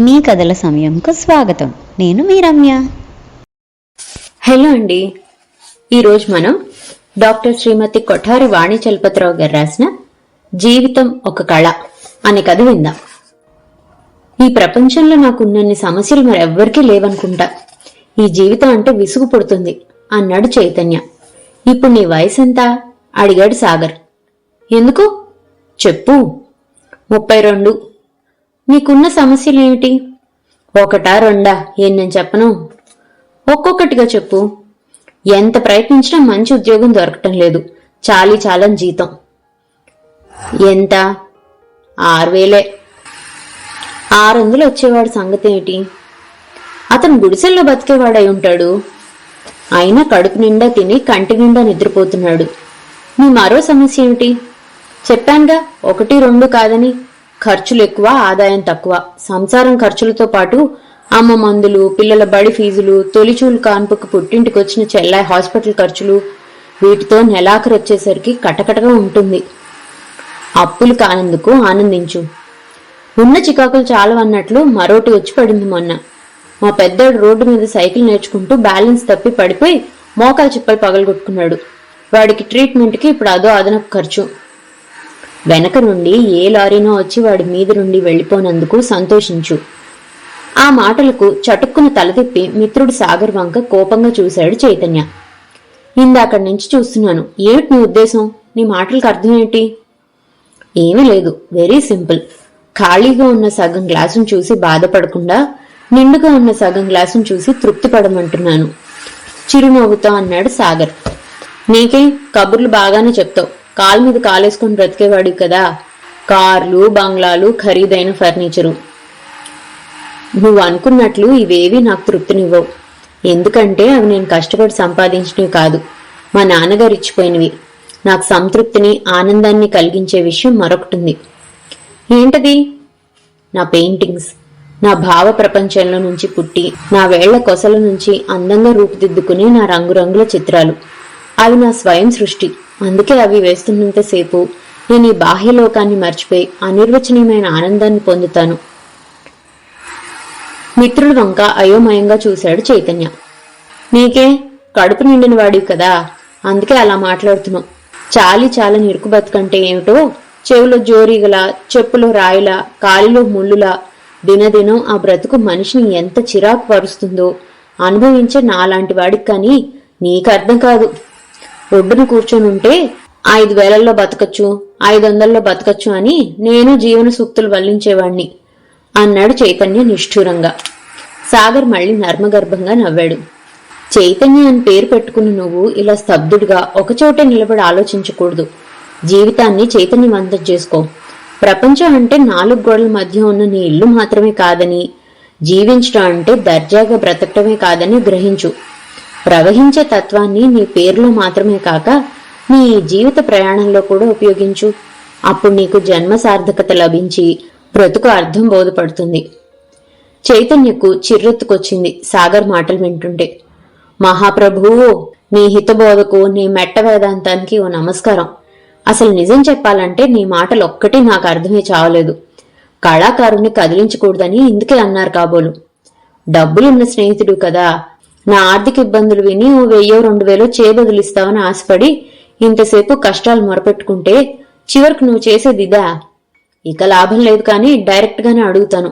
మీ కథల సమయంకు స్వాగతం. నేను మీ రమ్య హలో అండి. ఈరోజు మనం డాక్టర్ శ్రీమతి కొఠారి వాణి చలపతిరావు గారు రాసిన జీవితం ఒక కళ అనే కథ విందాం. ఈ ప్రపంచంలో నాకున్నన్ని సమస్యలు మరెవ్వరికీ లేవనుకుంటా. ఈ జీవితం అంటే విసుగు పుడుతుంది అన్నాడు చైతన్య. ఇప్పుడు నీ వయసు ఎంత? అడిగాడు సాగర్. ఎందుకు? చెప్పు. ముప్పై రెండు. నీకున్న సమస్యలేమిటి? ఒకటా రెండా? ఏం నేను చెప్పను. ఒక్కొక్కటిగా చెప్పు. ఎంత ప్రయత్నించినా మంచి ఉద్యోగం దొరకటం లేదు. చాలీ చాలని జీతం. ఎంత? ఆరు వేలే ఆరు వందలు వచ్చేవాడు సంగతి ఏంటి అతను గుడిసెల్లో బతికేవాడై ఉంటాడు. అయినా కడుపు నిండా తిని కంటి నిండా నిద్రపోతున్నాడు. మీ మరో సమస్య ఏమిటి? చెప్పానుగా ఒకటి రెండు కాదని. ఖర్చులు ఎక్కువ ఆదాయం తక్కువ. సంసారం ఖర్చులతో పాటు అమ్మ మందులు పిల్లల బడి ఫీజులు తొలిచూలు కాన్పుకు పుట్టింటికి వచ్చిన చెల్లాయి హాస్పిటల్ ఖర్చులు వీటితో నెలాఖరు వచ్చేసరికి కటకటగా ఉంటుంది. అప్పులు కానందుకు ఆనందించు. ఉన్న చికాకులు చాలవన్నట్లు మరోటి వచ్చి పడింది మొన్న. మా పెద్దోడు రోడ్డు మీద సైకిల్ నేర్చుకుంటూ బ్యాలెన్స్ తప్పి పడిపోయి మోకాలు చిప్పలు పగలగొట్టుకున్నాడు. వాడికి ట్రీట్మెంట్కి ఇప్పుడు అదో అదనపు ఖర్చు. వెనక నుండి ఏ లారీనో వచ్చి వాడి మీద నుండి వెళ్ళిపోనందుకు సంతోషించు. ఆ మాటలకు చటుక్కున తలతిప్పి మిత్రుడు సాగర్ వంక కోపంగా చూశాడు చైతన్య. ఇందాకడి నుంచి చూస్తున్నాను. ఏమిటి నీ ఉద్దేశం? నీ మాటలకు అర్థం ఏంటి? ఏమీ లేదు. Very simple. ఖాళీగా ఉన్న సగం గ్లాసును చూసి బాధపడకుండా నిండుగా ఉన్న సగం గ్లాసును చూసి తృప్తి పడమంటున్నాను చిరునవ్వుతో అన్నాడు సాగర్. నీకే కబుర్లు బాగానే చెప్తావు. కాలు మీద కాలేసుకొని బ్రతికేవాడు కదా. కార్లు బంగ్లాలు ఖరీదైన ఫర్నిచరు. నువ్వు అనుకున్నట్లు ఇవేవి నాకు తృప్తినివ్వవు. ఎందుకంటే అవి నేను కష్టపడి సంపాదించినవి కాదు. మా నాన్నగారు ఇచ్చిపోయినవి. నాకు సంతృప్తిని ఆనందాన్ని కలిగించే విషయం మరొకటుంది. ఏంటది? నా పెయింటింగ్స్. నా భావ ప్రపంచంలో నుంచి పుట్టి నా వేళ్ళ కొసల నుంచి అందంగా రూపుదిద్దుకునే నా రంగురంగుల చిత్రాలు. అవి నా స్వయం సృష్టి. అందుకే అవి వేస్తున్నంతసేపు నేను ఈ బాహ్యలోకాన్ని మర్చిపోయి అనిర్వచనీయమైన ఆనందాన్ని పొందుతాను. మిత్రుడు వంక అయోమయంగా చూశాడు చైతన్య. నీకే కడుపు నిండిన వాడివి కదా అందుకే అలా మాట్లాడుతున్నావు. చాలి చాలా నిరుకు బతుకంటే ఏమిటో? చెవులో జోరీగల చెప్పులో రాయిలా కాలిలో ముళ్ళులా దినదినం ఆ బ్రతుకు మనిషిని ఎంత చిరాకు పరుస్తుందో అనుభవించే నాలాంటి వాడికి కానీ నీకు అర్థం కాదు. ఒడ్డున కూర్చొని ఉంటే ఐదు వేలల్లో బతకచ్చు ఐదు వందల్లో బతకచ్చు అని నేను జీవన సూక్తులు వల్లించేవాణ్ణి అన్నాడు చైతన్య నిష్ఠూరంగా. సాగర్ మళ్ళీ నర్మగర్భంగా నవ్వాడు. చైతన్య అని పేరు పెట్టుకున్న నువ్వు ఇలా స్తబ్దుడిగా ఒకచోటే నిలబడి ఆలోచించకూడదు. జీవితాన్ని చైతన్యవంతం చేసుకో. ప్రపంచం అంటే నాలుగు గోడల మధ్య ఉన్న నీ ఇల్లు మాత్రమే కాదని జీవించడం అంటే దర్జాగా బ్రతకటమే కాదని గ్రహించు. ప్రవహించే తత్వాన్ని నీ పేరులో మాత్రమే కాక నీ జీవిత ప్రయాణంలో కూడా ఉపయోగించు. అప్పుడు నీకు జన్మ సార్థకత లభించి బ్రతుకు అర్థం బోధపడుతుంది. చైతన్యకు చిర్రెత్తుకొచ్చింది సాగర్ మాటలు వింటుంటే. మహాప్రభువు నీ హితబోధకు నీ మెట్ట వేదాంతానికి ఓ నమస్కారం. అసలు నిజం చెప్పాలంటే నీ మాటలు ఒక్కటి నాకు అర్థమే చావలేదు. కళాకారుణ్ణి కదిలించకూడదని ఇందుకే అన్నారు కాబోలు. డబ్బులున్న స్నేహితుడు కదా నా ఆర్థిక ఇబ్బందులు విని ఓ వెయ్యో రెండు వేలో చేయబదులిస్తావని ఆశపడి ఇంతసేపు కష్టాలు మొరపెట్టుకుంటే చివరికి నువ్వు చేసేది ఇదా? ఇక లాభం లేదు కానీ డైరెక్ట్గానే అడుగుతాను.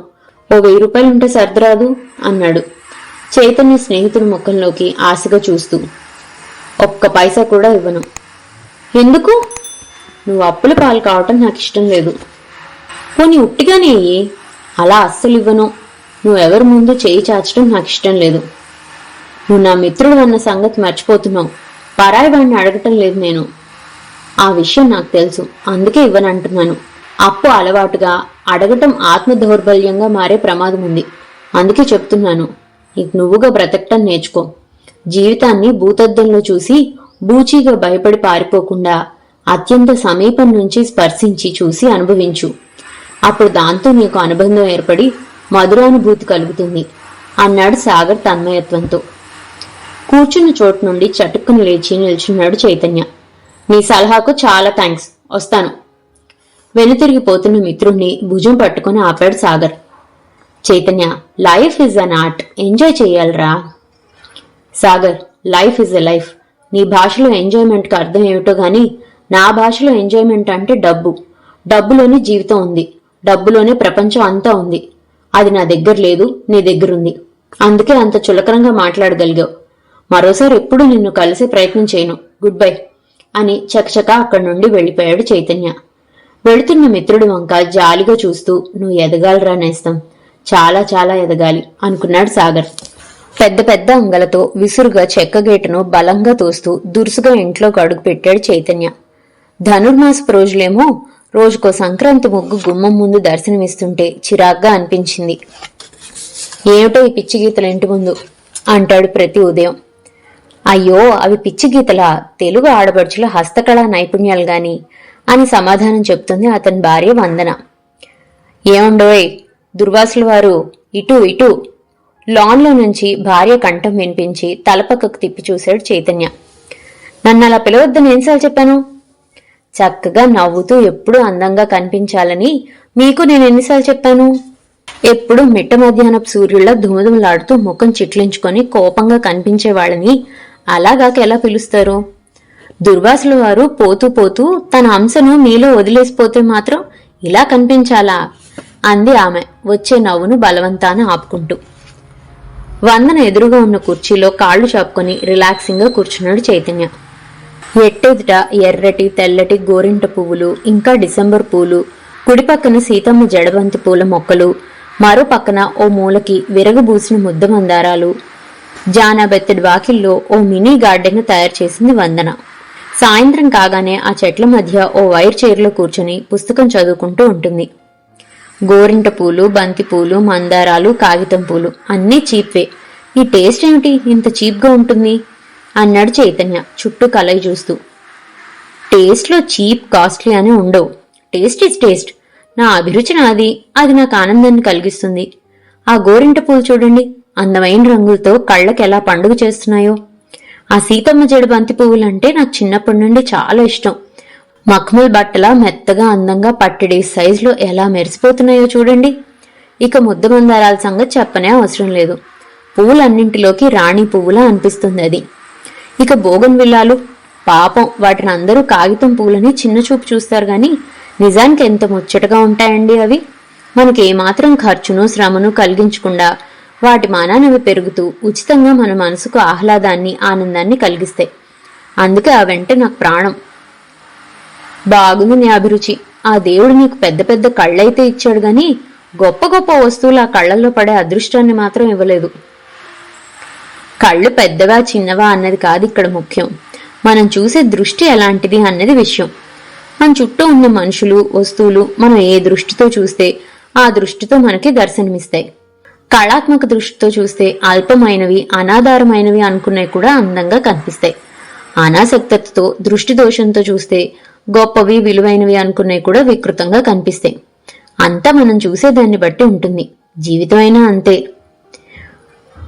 ఓ వెయ్యి రూపాయలుంటే సర్దరాదు అన్నాడు. చైతన్య స్నేహితుడి ముఖంలోకి ఆశగా చూస్తూ. ఒక్క పైసా కూడా ఇవ్వను. ఎందుకు? నువ్వు అప్పుల పాలు కావటం నాకు ఇష్టం లేదు. పోనీ ఉట్టిగానే అలా అస్సలు ఇవ్వను నువ్వెవరి ముందు చేయి చాచడం నాకు ఇష్టం లేదు. నువ్వు నా మిత్రుడు అన్న సంగతి మర్చిపోతున్నావు. పరాయి వాడిని అడగటం లేదు నేను. ఆ విషయం నాకు తెలుసు. అందుకే ఇవ్వనంటున్నాను. అప్పు అలవాటుగా అడగటం ఆత్మ దౌర్బల్యంగా మారే ప్రమాదం ఉంది. అందుకే చెప్తున్నాను. నీకు నువ్వుగా బ్రతకటం నేర్చుకో. జీవితాన్ని భూతద్దంలో చూసి బూచీగా భయపడి పారిపోకుండా అత్యంత సమీపం నుంచి స్పర్శించి చూసి అనుభవించు. అప్పుడు దాంతో నీకు అనుబంధం ఏర్పడి మధురానుభూతి కలుగుతుంది. అన్నాడు సాగర్ తన్మయత్వంతో. కూర్చున్న చోటు నుండి చటుక్కుని లేచి నిల్చున్నాడు చైతన్య. నీ సలహాకు చాలా థ్యాంక్స్ వస్తాను. వెనుతిరిగిపోతున్న మిత్రుణ్ణి భుజం పట్టుకుని ఆపాడు Sagar. Chaitanya life is an art. Enjoy చేయాలరా. Sagar life is a life. నీ భాషలో ఎంజాయ్మెంట్కి అర్థం ఏమిటో కానీ నా భాషలో ఎంజాయ్మెంట్ అంటే డబ్బు. డబ్బులోనే జీవితం ఉంది. డబ్బులోనే ప్రపంచం అంతా ఉంది. అది నా దగ్గర లేదు నీ దగ్గర ఉంది అందుకే అంత చులకరంగా మాట్లాడగలిగావు. మరోసారి ఎప్పుడు నిన్ను కలిసే ప్రయత్నం చేయను. గుడ్ బై అని చకచకా అక్కడి నుండి వెళ్ళిపోయాడు చైతన్య. వెళుతున్న మిత్రుడు వంక జాలిగా చూస్తూ నువ్వు ఎదగాలరా నేస్తం. చాలా చాలా ఎదగాలి అనుకున్నాడు సాగర్. పెద్ద పెద్ద అంగలతో విసురుగా చెక్క గేటును బలంగా తోస్తూ దురుసుగా ఇంట్లోకి అడుగు పెట్టాడు చైతన్య. ధనుర్మాసపు రోజులేమో? రోజుకో సంక్రాంతి ముగ్గు గుమ్మం ముందు దర్శనమిస్తుంటే చిరాగ్గా అనిపించింది. ఏమిటో ఈ పిచ్చి గీతలు ఇంటి ముందు? అంటాడు ప్రతి ఉదయం. అయ్యో అవి పిచ్చి గీతల. తెలుగు ఆడబడుచుల హస్తకళా నైపుణ్యాలు గాని అని సమాధానం చెప్తుంది అతని భార్య వందన. ఏముండోయ్ దుర్వాసుల వారు ఇటు ఇటు. లాన్లో నుంచి భార్య కంఠం వినిపించి తలపక్కకు తిప్పి చూశాడు చైతన్య. నన్ను అలా పిలవద్దని ఎన్నిసార్లు చెప్పాను? చక్కగా నవ్వుతూ ఎప్పుడూ అందంగా కనిపించాలని మీకు నేను ఎన్నిసార్లు చెప్పాను? ఎప్పుడు మిట్ట మధ్యాహ్నపు సూర్యుళ్ళ ధుమధుమలాడుతూ ముఖం చిట్లించుకొని కోపంగా కనిపించేవాళ్ళని అలాగాక ఎలా పిలుస్తారు? దుర్వాసుల వారు పోతూ పోతూ తన అంశను మీలో వదిలేసిపోతే మాత్రం ఇలా కనిపించాలా? అంది ఆమె వచ్చే నవ్వును బలవంతాన ఆపుకుంటూ. వందన ఎదురుగా ఉన్న కుర్చీలో కాళ్ళు చాపుకొని రిలాక్సింగ్గా కూర్చున్నాడు చైతన్య. ఎట్టెదుట ఎర్రటి తెల్లటి గోరింట పువ్వులు ఇంకా డిసెంబర్ పూలు కుడి పక్కన సీతమ్మ జడబంతి పూల మొక్కలు మరో పక్కన ఓ మూలకి విరగబూసిన ముద్ద మందారాలు జానాబెత్తడి వాకిల్లో ఓ మినీ గార్డెన్ తయారు చేసింది వందన. సాయంత్రం కాగానే ఆ చెట్ల మధ్య ఓ వైర్ చైర్లో కూర్చొని పుస్తకం చదువుకుంటూ ఉంటుంది. గోరింట పూలు బంతి పూలు మందారాలు కాగితం పూలు అన్నీ చీప్వే. ఈ టేస్ట్ ఏమిటి? ఇంత చీప్గా ఉంటుంది? అన్నాడు చైతన్య చుట్టూ కలయి చూస్తూ. టేస్ట్లో చీప్ కాస్ట్లీ అని ఉండవు. Taste is taste. నా అభిరుచి నాది. అది నాకు ఆనందాన్ని కలిగిస్తుంది. ఆ గోరింట పూలు చూడండి. అందమైన రంగులతో కళ్ళకి ఎలా పండుగ చేస్తున్నాయో. ఆ సీతమ్మ జడి బంతి పువ్వులంటే నాకు చిన్నప్పటి నుండి చాలా ఇష్టం. మఖమల్ బట్టలా మెత్తగా అందంగా పట్టడి సైజులో ఎలా మెరిసిపోతున్నాయో చూడండి. ఇక ముద్ద మందారాల సంగతి చెప్పనే అవసరం లేదు. పువ్వులన్నింటిలోకి రాణి పువ్వులా అనిపిస్తుంది అది. ఇక బోగన్ విల్లాలు పాపం వాటిని అందరూ కాగితం పూలని చిన్న చూపు చూస్తారు కానీ నిజానికి ఎంత ముచ్చటగా ఉంటాయండి అవి. మనకి ఏమాత్రం ఖర్చును శ్రమను కలిగించకుండా వాటి మానానవి పెరుగుతూ ఉచితంగా మన మనసుకు ఆహ్లాదాన్ని ఆనందాన్ని కలిగిస్తాయి. అందుకే అవంటే నాకు ప్రాణం. బాగుంది నీ అభిరుచి. ఆ దేవుడు నీకు పెద్ద పెద్ద కళ్ళైతే ఇచ్చాడు గాని గొప్ప గొప్ప వస్తువులు ఆ కళ్ళల్లో పడే అదృష్టాన్ని మాత్రం ఇవ్వలేదు. కళ్ళు పెద్దవా చిన్నవా అన్నది కాదు ఇక్కడ ముఖ్యం. మనం చూసే దృష్టి ఎలాంటిది అన్నది విషయం. మన చుట్టూ ఉన్న మనుషులు వస్తువులు మనం ఏ దృష్టితో చూస్తే ఆ దృష్టితో మనకి దర్శనమిస్తాయి. కళాత్మక దృష్టితో చూస్తే అల్పమైనవి అనాధారమైనవి అనుకున్నవి కూడా అందంగా కనిపిస్తాయి. అనాసక్తతో దృష్టి దోషంతో చూస్తే గొప్పవి విలువైనవి అనుకున్నవి కూడా వికృతంగా కనిపిస్తాయి. అంతా మనం చూసే దాన్ని బట్టి ఉంటుంది. జీవితమైనా అంతే.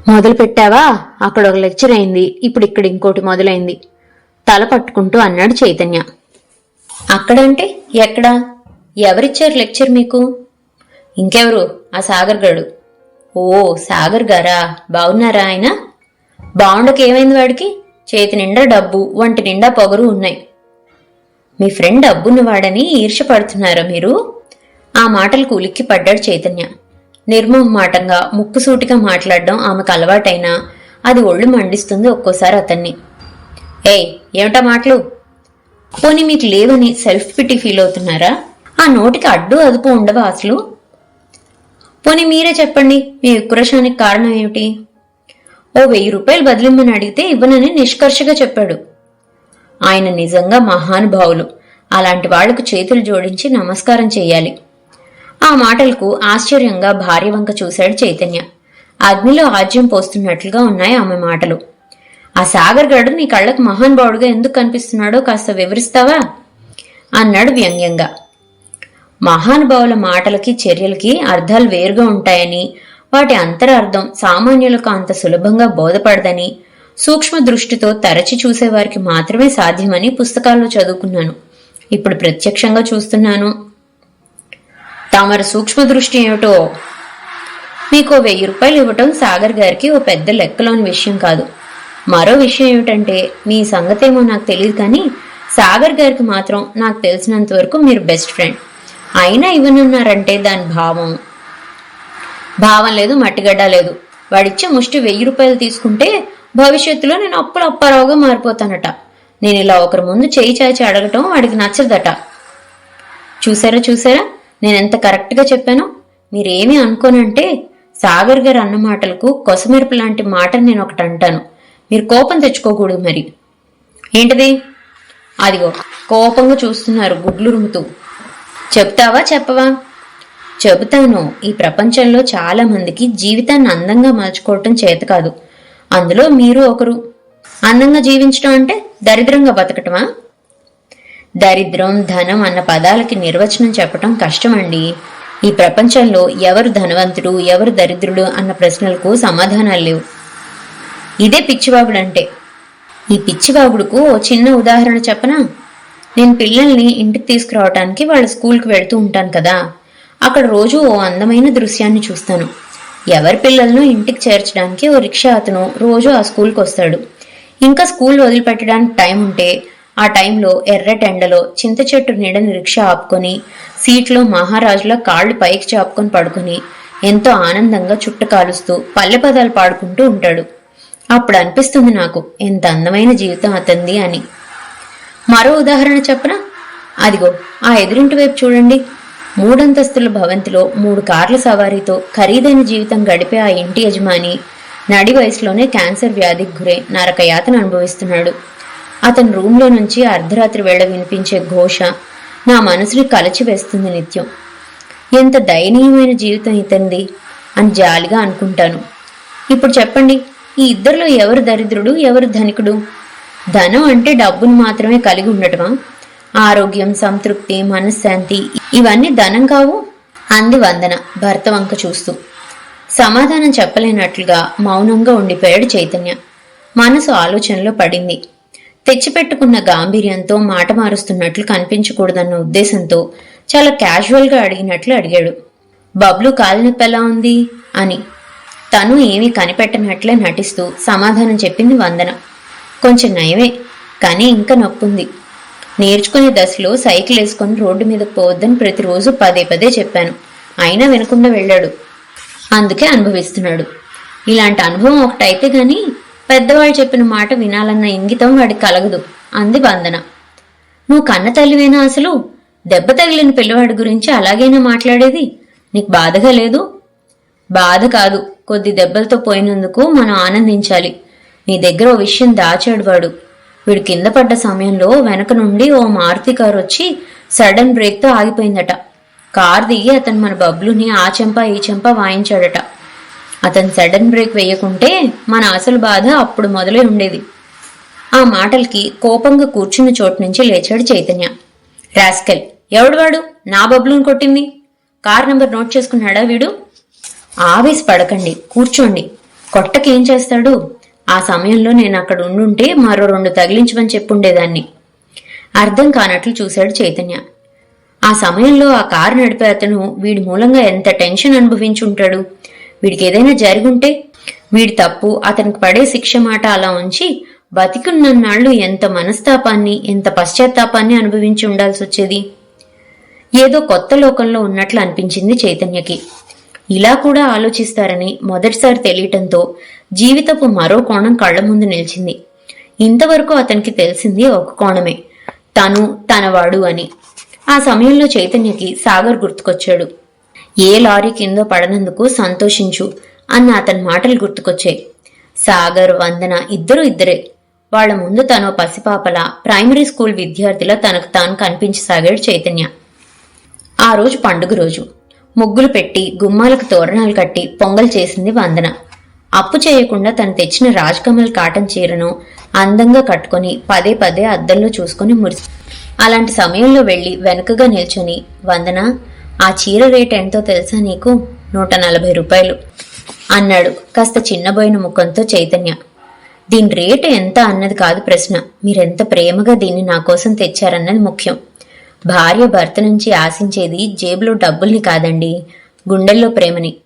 మొదలు పెట్టావా అక్కడ ఒక లెక్చర్ అయింది. ఇప్పుడు ఇక్కడ ఇంకోటి మొదలైంది. తల పట్టుకుంటూ అన్నాడు చైతన్య. అక్కడంటే ఎక్కడ? ఎవరిచ్చారు లెక్చర్ మీకు? ఇంకెవరు? ఆ సాగర్ గడు. ఓ సాగర్ గారా? బాగున్నారా ఆయన? బాగుండక ఏమైంది వాడికి? చేతి నిండా డబ్బు వంటి నిండా పొగరు ఉన్నాయి. మీ ఫ్రెండ్ డబ్బున్న వాడని ఈర్షపడుతున్నారా మీరు? ఆ మాటలు కూలిక్కి పడ్డాడు చైతన్య. నిర్మోహమాటంగా ముక్కుసూటిగా మాట్లాడడం ఆమెకు అలవాటైనా అది ఒళ్ళు మండిస్తుంది ఒక్కోసారి అతన్ని. ఏయ్ ఏమిటా మాటలు? పోనీ మీకు లేవని సెల్ఫ్ పిటీ ఫీల్ అవుతున్నారా? ఆ నోటికి అడ్డు అదుపు ఉండవా అసలు? పోనీ మీరే చెప్పండి మీ ఉక్రోషానికి కారణం ఏమిటి? ఓ వెయ్యి రూపాయలు బదిలిమ్మని అడిగితే ఇవ్వనని నిష్కర్షగా చెప్పాడు. ఆయన నిజంగా మహానుభావులు. అలాంటి వాళ్ళకు చేతులు జోడించి నమస్కారం చెయ్యాలి. ఆ మాటలకు ఆశ్చర్యంగా భార్య వంక చూశాడు చైతన్య. అగ్నిలో ఆజ్యం పోస్తున్నట్లుగా ఉన్నాయి ఆమె మాటలు. ఆ సాగర్ గడు నీ కళ్ళకు మహానుభావుడుగా ఎందుకు కనిపిస్తున్నాడో కాస్త వివరిస్తావా? అన్నాడు వ్యంగ్యంగా. మహానుభావుల మాటలకి చర్యలకి అర్థాలు వేరుగా ఉంటాయని వాటి అంతరార్థం సామాన్యులకు అంత సులభంగా బోధపడదని సూక్ష్మ దృష్టితో తరచి చూసేవారికి మాత్రమే సాధ్యమని పుస్తకాల్లో చదువుకున్నాను. ఇప్పుడు ప్రత్యక్షంగా చూస్తున్నాను. తామర సూక్ష్మ దృష్టి ఏమిటో? మీకు వెయ్యి రూపాయలు ఇవ్వటం సాగర్ గారికి ఓ పెద్ద లెక్కలోని విషయం కాదు. మరో విషయం ఏమిటంటే మీ సంగతేమో నాకు తెలియదు కానీ సాగర్ గారికి మాత్రం నాకు తెలిసినంత వరకు మీరు బెస్ట్ ఫ్రెండ్. అయినా ఇవ్వనున్నారంటే దాని భావం. భావం లేదు మట్టిగడ్డ లేదు. వాడిచ్చే ముష్టి వెయ్యి రూపాయలు తీసుకుంటే భవిష్యత్తులో నేను అప్పుల అప్పారావుగా మారిపోతానట. నేను ఇలా ఒకరి ముందు చేయి చాచి అడగటం వాడికి నచ్చదట. చూసారా చూసారా? నేను ఎంత కరెక్ట్గా చెప్పాను? మీరేమీ అనుకోనంటే సాగర్ గారు అన్న మాటలకు కొసమెరుపు లాంటి మాట నేను ఒకటి అంటాను. మీరు కోపం తెచ్చుకోకూడదు మరి. ఏంటిది? అదిగో కోపంగా చూస్తున్నారు గుడ్లు రుముతూ. చెప్తావా చెప్పవా? చెబుతాను. ఈ ప్రపంచంలో చాలా మందికి జీవితాన్ని అందంగా మార్చుకోవటం చేత కాదు. అందులో మీరు ఒకరు. అందంగా జీవించడం అంటే దరిద్రంగా బతకటమా? దరిద్రం ధనం అన్న పదాలకి నిర్వచనం చెప్పటం కష్టమండి. ఈ ప్రపంచంలో ఎవరు ధనవంతుడు ఎవరు దరిద్రుడు అన్న ప్రశ్నలకు సమాధానాలు లేవు. ఇదే పిచ్చివాగుడంటే. ఈ పిచ్చివాగుడుకు ఓ చిన్న ఉదాహరణ చెప్పనా? నేను పిల్లల్ని ఇంటికి తీసుకురావటానికి వాళ్ళ స్కూల్కి వెళ్తూ ఉంటాను కదా. అక్కడ రోజు ఓ అందమైన దృశ్యాన్ని చూస్తాను. ఎవరి పిల్లలను ఇంటికి చేర్చడానికి ఓ రిక్షా అతను రోజు ఆ స్కూల్కి వస్తాడు. ఇంకా స్కూల్ వదిలిపెట్టడానికి టైం ఉంటే ఆ టైంలో ఎర్రటెండలో చింత చెట్టు నీడని రిక్షా ఆపుకొని సీట్లో మహారాజుల కాళ్ళు పైకి చాపుకొని పడుకొని ఎంతో ఆనందంగా చుట్ట కాలుస్తూ పల్లె పదాలు పాడుకుంటూ ఉంటాడు. అప్పుడు అనిపిస్తుంది నాకు ఎంత అందమైన జీవితం అతంది అని. మరో ఉదాహరణ చెప్పనా? అదిగో ఆ ఎదురింటి వైపు చూడండి. మూడంతస్తుల భవంతిలో మూడు కార్ల సవారీతో ఖరీదైన జీవితం గడిపే ఆ ఇంటి యజమాని నడి వయసులోనే క్యాన్సర్ వ్యాధికి గురై నరకయాతన అనుభవిస్తున్నాడు. అతని రూమ్లో నుంచి అర్ధరాత్రి వేళ వినిపించే ఘోష నా మనసుని కలచివేస్తుంది నిత్యం. ఎంత దయనీయమైన జీవితం ఇతంది అని జాలిగా అనుకుంటాను. ఇప్పుడు చెప్పండి ఈ ఇద్దరిలో ఎవరు దరిద్రుడు ఎవరు ధనికుడు? ధనం అంటే డబ్బును మాత్రమే కలిగి ఉండటమా? ఆరోగ్యం సంతృప్తి మనశ్శాంతి ఇవన్నీ ధనం కావు. అంది వందన భర్త వంక చూస్తూ. సమాధానం చెప్పలేనట్లుగా మౌనంగా ఉండిపోయాడు చైతన్య. మనసు ఆలోచనలో పడింది. తెచ్చిపెట్టుకున్న గాంభీర్యంతో మాట మారుస్తున్నట్లు కనిపించకూడదన్న ఉద్దేశంతో చాలా క్యాజువల్గా అడిగినట్లు అడిగాడు. బబ్లు కాలినొప్పి ఎలా ఉంది? అని. తను ఏమీ కనిపెట్టనట్లే నటిస్తూ సమాధానం చెప్పింది వందన. కొంచెం నయమే కానీ ఇంకా నొప్పుంది. నేర్చుకునే దశలో సైకిల్ వేసుకొని రోడ్డు మీద పోవద్దని ప్రతిరోజు పదే పదే చెప్పాను. అయినా వినకుండా వెళ్ళాడు. అందుకే అనుభవిస్తున్నాడు. ఇలాంటి అనుభవం ఒకటైతే గాని పెద్దవాళ్ళు చెప్పిన మాట వినాలన్న ఇంగితం వాడికి కలగదు. అంది వందన. నువ్వు కన్న తల్లివేనా అసలు? దెబ్బ తగిలిన పిల్లవాడి గురించి అలాగైనా మాట్లాడేది? నీకు బాధగా లేదు? బాధ కాదు. కొద్ది దెబ్బలతో పోయినందుకు మనం ఆనందించాలి. నీ దగ్గర ఓ విషయం దాచాడు వాడు. వీడు కింద పడ్డ సమయంలో వెనక నుండి ఓ మారుతి కారు వచ్చి సడన్ బ్రేక్తో ఆగిపోయిందట. కార్ దిగి అతను మన బబ్లుని ఆ చెంప ఈ చెంప వాయించాడట. అతను సడన్ బ్రేక్ వేయకుంటే మన అసలు బాధ అప్పుడు మొదలై ఉండేది. ఆ మాటలకి కోపంగా కూర్చున్న చోటు నుంచి లేచాడు చైతన్య. రాస్కెల్ ఎవడు వాడు? నా బబ్లుని కొట్టింది? కార్ నెంబర్ నోట్ చేసుకున్నాడా వీడు? ఆవేశ పడకండి కూర్చోండి. కొట్టకేం చేస్తాడు? ఆ సమయంలో నేను అక్కడ ఉండుంటే మరో రెండు తగిలించమని చెప్పుండేదాన్ని. అర్థం కానట్లు చూశాడు చైతన్య. ఆ సమయంలో ఆ కారు నడిపే అతను వీడి మూలంగా ఎంత టెన్షన్ అనుభవించుంటాడు? వీడికి ఏదైనా జరిగుంటే వీడి తప్పు అతనికి పడే శిక్ష మాట అలా ఉంచి బతికున్నన్నాళ్ళు ఎంత మనస్తాపాన్ని ఎంత పశ్చాత్తాపాన్ని అనుభవించి ఉండాల్సి వచ్చేది ఏదో కొత్త లోకంలో ఉన్నట్లు అనిపించింది చైతన్యకి. ఇలా కూడా ఆలోచిస్తారని మొదటిసారి తెలియటంతో జీవితపు మరో కోణం కళ్ళ ముందు నిలిచింది. ఇంతవరకు అతనికి తెలిసింది ఒక కోణమే. తను తనవాడు అని. ఆ సమయంలో చైతన్యకి సాగర్ గుర్తుకొచ్చాడు. ఏ లారీ కిందో పడనందుకు సంతోషించు అన్న అతని మాటలు గుర్తుకొచ్చాయి. సాగర్ వందన ఇద్దరు ఇద్దరే. వాళ్ళ ముందు తను పసిపాపల ప్రైమరీ స్కూల్ విద్యార్థిలా తనకు తాను కనిపించసాగాడు చైతన్య. ఆ రోజు పండుగ రోజు. ముగ్గులు పెట్టి గుమ్మాలకు తోరణాలు కట్టి పొంగల్ చేసింది వందన. అప్పు చేయకుండా తను తెచ్చిన రాజ్కమల్ కాటన్ చీరను అందంగా కట్టుకొని పదే పదే అద్దంలో చూసుకుని మురిసి. అలాంటి సమయంలో వెళ్ళి వెనుకగా నిల్చొని వందన ఆ చీర రేట్ ఎంతో తెలుసా నీకు? నూట నలభై రూపాయలు అన్నాడు కాస్త చిన్నబోయిన ముఖంతో చైతన్య. దీని రేటు ఎంత అన్నది కాదు ప్రశ్న. మీరెంత ప్రేమగా దీన్ని నా కోసం తెచ్చారన్నది ముఖ్యం. భార్య భర్త నుంచి ఆశించేది జేబులో డబ్బుల్ని కాదండి గుండెల్లో ప్రేమని.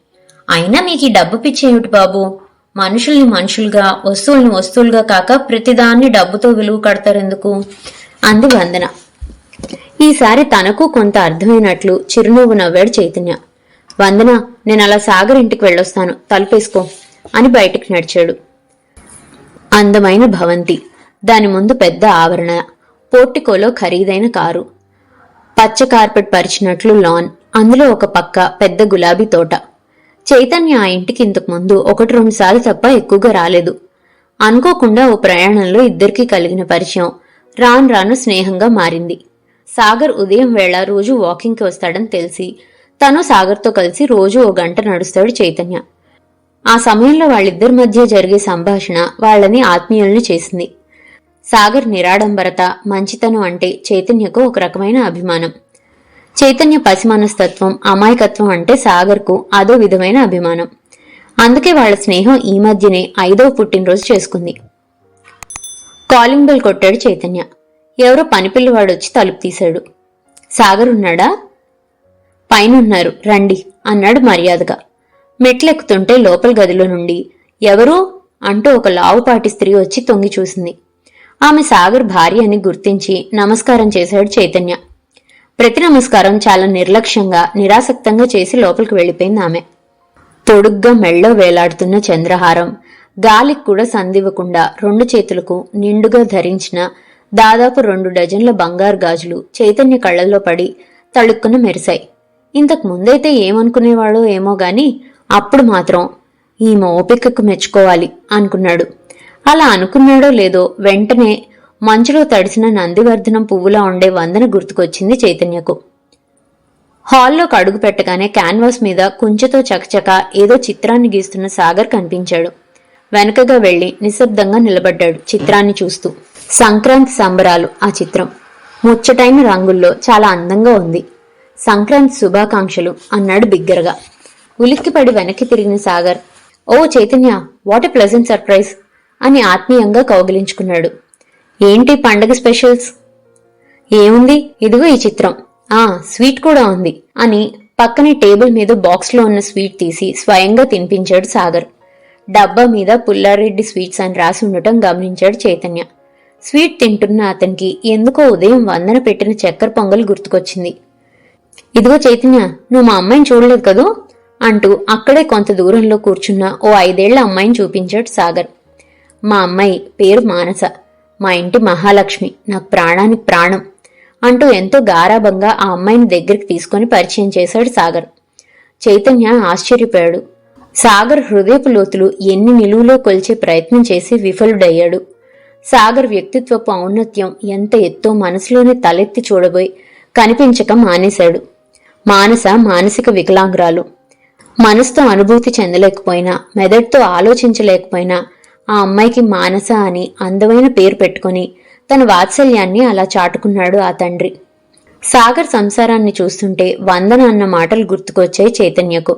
అయినా మీకు ఈ డబ్బు పిచ్చేయుటి బాబు? మనుషుల్ని మనుషులుగా వస్తువుల్ని వస్తువులుగా కాక ప్రతిదాన్ని డబ్బుతో విలువ కడతారెందుకు? అంది వందన. ఈసారి తనకు కొంత అర్థమైనట్లు చిరునవ్వు నవ్వాడు చైతన్య. వందన నేను అలా సాగర్ ఇంటికి వెళ్ళొస్తాను తలుపేసుకో అని బయటికి నడిచాడు. అందమైన భవంతి దాని ముందు పెద్ద ఆవరణ పోర్టికోలో ఖరీదైన కారు. పచ్చ కార్పెట్ పరిచినట్లు లాన్. అందులో ఒక పక్క పెద్ద గులాబీ తోట. చైతన్య ఆ ఇంటికి ఇంతకు ముందు ఒకటి రెండు సార్లు తప్ప ఎక్కువగా రాలేదు. అనుకోకుండా ఓ ప్రయాణంలో ఇద్దరికీ కలిగిన పరిచయం. రాను రాను స్నేహంగా మారింది. సాగర్ ఉదయం వేళ రోజు వాకింగ్కి వస్తాడని తెలిసి తను సాగర్తో కలిసి రోజు ఓ గంట నడుస్తాడు చైతన్య. ఆ సమయంలో వాళ్ళిద్దరి మధ్య జరిగే సంభాషణ వాళ్ళని ఆత్మీయుల్ని చేసింది. సాగర్ నిరాడంబరత మంచితనం అంటే చైతన్యకు ఒక రకమైన అభిమానం. చైతన్య పసిమానస్తత్వం అమాయకత్వం అంటే సాగర్కు అదో విధమైన అభిమానం. అందుకే వాళ్ళ స్నేహం ఈ మధ్యనే ఐదవ పుట్టినరోజు చేసుకుంది. కాలింగ్ బెల్ కొట్టాడు చైతన్య. ఎవరో పనిపిల్లవాడు వచ్చి తలుపు తీశాడు. సాగర్ ఉన్నాడా? పైనున్నారు. రండి అన్నాడు మర్యాదగా. మెట్లెక్కుతుంటే లోపల గదిలో నుండి ఎవరు? అంటూ ఒక లావుపాటి స్త్రీ వచ్చి తొంగి చూసింది. ఆమె సాగర్ భార్య అని గుర్తించి నమస్కారం చేశాడు చైతన్య. ప్రతి నమస్కారం చాలా నిర్లక్ష్యంగా నిరాసక్తంగా చేసి లోపలికి వెళ్ళిపోయింది ఆమె. తొడుగ్గా మెళ్ళో వేలాడుతున్న చంద్రహారం గాలికి కూడా సందివ్వకుండా రెండు చేతులకు నిండుగా ధరించిన దాదాపు రెండు డజన్ల బంగారు గాజులు చైతన్య కళ్ళల్లో పడి తళుక్కున మెరిశాయి. ఇంతకు ముందైతే ఏమనుకునేవాడో ఏమో గాని అప్పుడు మాత్రం ఈమె ఓపికకు మెచ్చుకోవాలి అనుకున్నాడు. అలా అనుకున్నాడో లేదో వెంటనే మంచులో తడిసిన నందివర్ధనం పువ్వులా ఉండే వందన గుర్తుకొచ్చింది చైతన్యకు. హాల్లోకి అడుగు పెట్టగానే క్యాన్వాస్ మీద కుంచెతో చకచక ఏదో చిత్రాన్ని గీస్తున్న సాగర్ కనిపించాడు. వెనకగా వెళ్ళి నిశ్శబ్దంగా నిలబడ్డాడు చిత్రాన్ని చూస్తూ. సంక్రాంతి సంబరాలు ఆ చిత్రం. ముచ్చటైన రంగుల్లో చాలా అందంగా ఉంది. సంక్రాంతి శుభాకాంక్షలు అన్నాడు బిగ్గరగా. ఉలిక్కిపడి వెనక్కి తిరిగిన సాగర్ ఓ Chaitanya what a pleasant surprise అని ఆత్మీయంగా కౌగిలించుకున్నాడు. ఏంటి పండగ స్పెషల్స్? ఏముంది? ఇదిగో ఈ చిత్రం. ఆ స్వీట్ కూడా ఉంది అని పక్కనే టేబుల్ మీద బాక్స్లో ఉన్న స్వీట్ తీసి స్వయంగా తినిపించాడు సాగర్. డబ్బా మీద పుల్లారెడ్డి స్వీట్స్ అని రాసి ఉండటం గమనించాడు చైతన్య. స్వీట్ తింటున్న అతనికి ఎందుకో ఉదయం వందన పెట్టిన చక్కెర పొంగల్ గుర్తుకొచ్చింది. ఇదిగో చైతన్య నువ్వు మా అమ్మాయిని చూడలేదు కదూ? అంటూ అక్కడే కొంత దూరంలో కూర్చున్న ఓ ఐదేళ్ళ అమ్మాయిని చూపించాడు సాగర్. మా అమ్మాయి పేరు మానస. మా ఇంటి మహాలక్ష్మి. నాకు ప్రాణానికి ప్రాణం అంటూ ఎంతో గారాభంగా ఆ అమ్మాయిని దగ్గరికి తీసుకొని పరిచయం చేశాడు సాగర్. చైతన్య ఆశ్చర్యపోయాడు. సాగర్ హృదయపు లోతులు ఎన్ని నిలువులో కొలిచే ప్రయత్నం చేసి విఫలుడయ్యాడు. సాగర్ వ్యక్తిత్వపు ఔన్నత్యం ఎంత ఎత్తో మనసులోనే తలెత్తి చూడబోయి కనిపించక మానేశాడు. మానస మానసిక వికలాంగురాలు. మనసుతో అనుభూతి చెందలేకపోయినా మెదడుతో ఆలోచించలేకపోయినా ఆ అమ్మాయికి మానస అని అందమైన పేరు పెట్టుకుని తన వాత్సల్యాన్ని అలా చాటుకున్నాడు ఆ తండ్రి. సాగర్ సంసారాన్ని చూస్తుంటే వందన అన్న మాటలు గుర్తుకొచ్చాయి చైతన్యకు.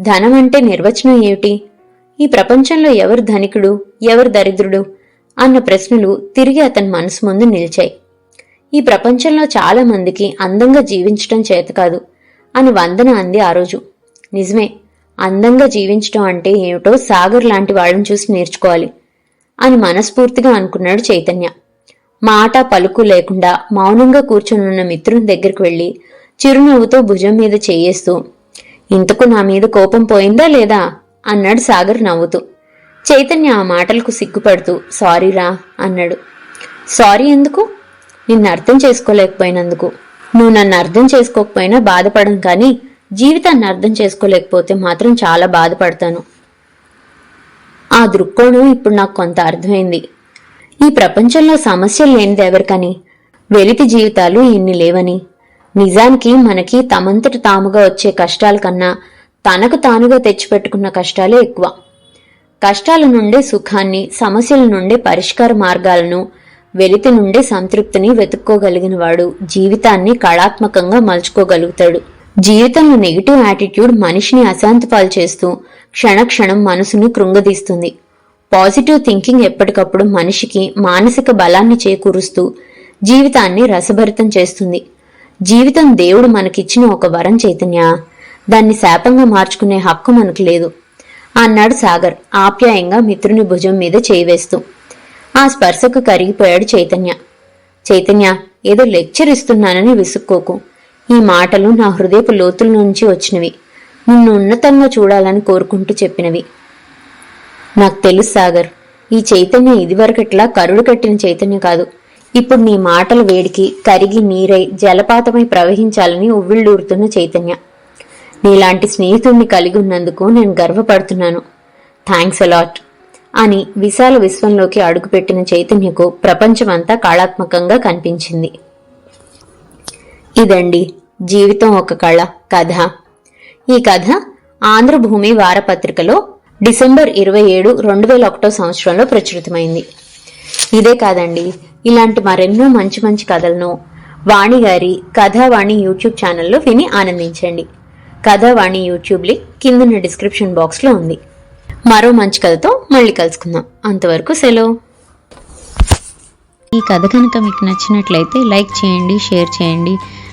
ధనం అంటే నిర్వచనం ఏమిటి? ఈ ప్రపంచంలో ఎవరు ధనికుడు ఎవరు దరిద్రుడు అన్న ప్రశ్నలు తిరిగి అతని మనసు ముందు నిలిచాయి. ఈ ప్రపంచంలో చాలామందికి అందంగా జీవించటం చేత కాదు అని వందన అంది ఆ రోజు. నిజమే అందంగా జీవించటం అంటే ఏమిటో సాగర్ లాంటి వాళ్ళని చూసి నేర్చుకోవాలి అని మనస్ఫూర్తిగా అనుకున్నాడు చైతన్య. మాట పలుకు లేకుండా మౌనంగా కూర్చొనున్న మిత్రుని దగ్గరికి వెళ్ళి చిరునవ్వుతో భుజం మీద చేయేస్తూ ఇంతకు నా మీద కోపం పోయిందా లేదా? అన్నాడు సాగర్ నవ్వుతూ. చైతన్య ఆ మాటలకు సిగ్గుపడుతూ సారీరా అన్నాడు. సారీ ఎందుకు? నిన్ను అర్థం చేసుకోలేకపోయినందుకు. నువ్వు నన్ను అర్థం చేసుకోకపోయినా బాధపడం కానీ జీవితాన్ని అర్థం చేసుకోలేకపోతే మాత్రం చాలా బాధపడతాను. ఆ దృక్కోణం ఇప్పుడు నాకు కొంత అర్థమైంది. ఈ ప్రపంచంలో సమస్యలు లేనిది ఎవరికని? వెలితి జీవితాలు ఇన్ని లేవని. నిజానికి మనకి తమంతట తాముగా వచ్చే కష్టాల కన్నా తనకు తానుగా తెచ్చిపెట్టుకున్న కష్టాలే ఎక్కువ. కష్టాల నుండే సుఖాన్ని సమస్యల నుండే పరిష్కార మార్గాలను వెలితి నుండే సంతృప్తిని వెతుక్కోగలిగిన వాడు జీవితాన్ని కళాత్మకంగా మలుచుకోగలుగుతాడు. జీవితంలో నెగిటివ్ యాటిట్యూడ్ మనిషిని అశాంతిపాలు చేస్తూ క్షణక్షణం మనసుని కృంగదీస్తుంది. పాజిటివ్ థింకింగ్ ఎప్పటికప్పుడు మనిషికి మానసిక బలాన్ని చేకూరుస్తూ జీవితాన్ని రసభరితం చేస్తుంది. జీవితం దేవుడు మనకిచ్చిన ఒక వరం చైతన్య. దాన్ని శాపంగా మార్చుకునే హక్కు మనకు లేదు. అన్నాడు సాగర్ ఆప్యాయంగా మిత్రుని భుజం మీద చేయివేస్తూ. ఆ స్పర్శకు కరిగిపోయాడు చైతన్య. చైతన్య ఏదో లెక్చర్ ఇస్తున్నానని విసుక్కోకు. ఈ మాటలు నా హృదయపు లోతుల నుంచి వచ్చినవి. నిన్ను ఉన్నతంగా చూడాలని కోరుకుంటూ చెప్పినవి. నాకు తెలుసు సాగర్ ఈ చైతన్యం ఇదివరకట్లా కరుడు కట్టిన చైతన్య కాదు. ఇప్పుడు నీ మాటల వేడికి కరిగి నీరై జలపాతమై ప్రవహించాలని ఉవ్విళ్ళూరుతున్న చైతన్య. నీలాంటి స్నేహితుడిని కలిగి ఉన్నందుకు నేను గర్వపడుతున్నాను. థ్యాంక్స్ అలాట్ అని విశాల విశ్వంలోకి అడుగుపెట్టిన చైతన్యకు ప్రపంచమంతా కళాత్మకంగా కనిపించింది. ఇదండి జీవితం ఒక కళ కథ. ఈ కథ ఆంధ్రభూమి వారపత్రికలో డిసెంబర్ ఇరవై ఏడు రెండు వేల ఒకటో సంవత్సరంలో ప్రచురితమైంది. ఇదే కాదండి ఇలాంటి మరెన్నో మంచి మంచి కథలను వాణి గారి కథావాణి యూట్యూబ్ ఛానల్లో విని ఆనందించండి. కథావాణి యూట్యూబ్ లింక్ కిందన్న డిస్క్రిప్షన్ బాక్స్లో ఉంది. మరో మంచి కథతో మళ్ళీ కలుసుకుందాం. అంతవరకు సెలవు. ఈ కథ కనుక మీకు నచ్చినట్లయితే లైక్ చేయండి షేర్ చేయండి.